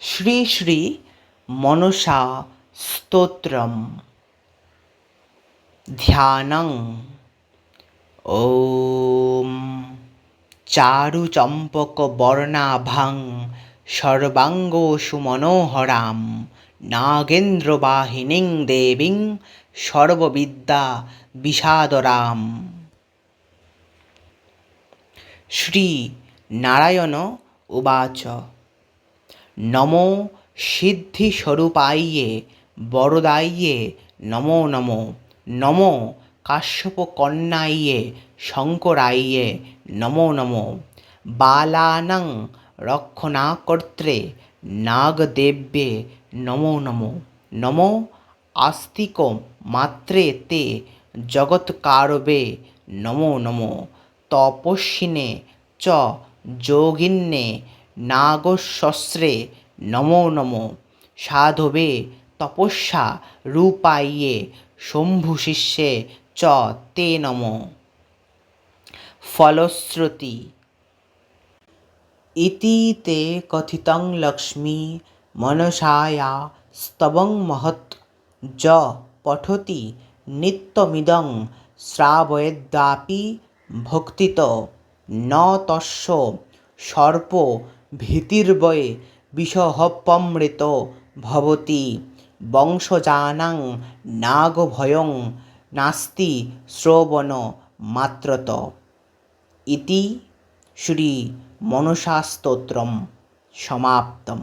শ্রী শ্রী মনসা স্তোত্রম। ধ্যানং। ॐ চারুচম্পকবর্ণাভাং সর্বাঙ্গসুমনোহরাं নাগেন্দ্রবাহিনীং দেবীং সর্ববিদ্যা বিষাদরাম। শ্রীনারায়ণ উবাচ। নমো সিদ্ধিস্বরূপায়ে বরদায়ে নমো নমো নমো কাশ্যপকন্যায়ে শঙ্করায়ে নমো নমো। বালানাং রক্ষণাকর্ত্রে নাগদেব্যে নমো নমো। নমো আস্তিক মাত্রে তে জগৎকারবে নমো নমো। তপস্বিনে চ যোগিন্যে নাগশস্ত্রে নমো নমো। সাধবে তপস্যা রূপায়ে শম্ভুশিষ্যে চ তে নমো। ফলশ্রুতি। ইতি তে কথিতং লক্ষ্মী মনসায়া স্তবং মহৎ। য পঠতি নিত্যমিদং শ্রাবয়েদ্যাপি ভক্তিত। ন তস্য সর্প ভীতির্বয়ে বিষহপমৃত ভবতি। বংশজানাং নাগভয়ং নাস্তি শ্রবণ মাত্রত। ইতি শ্রী মনসাস্তোত্রম। সমাপ্তম।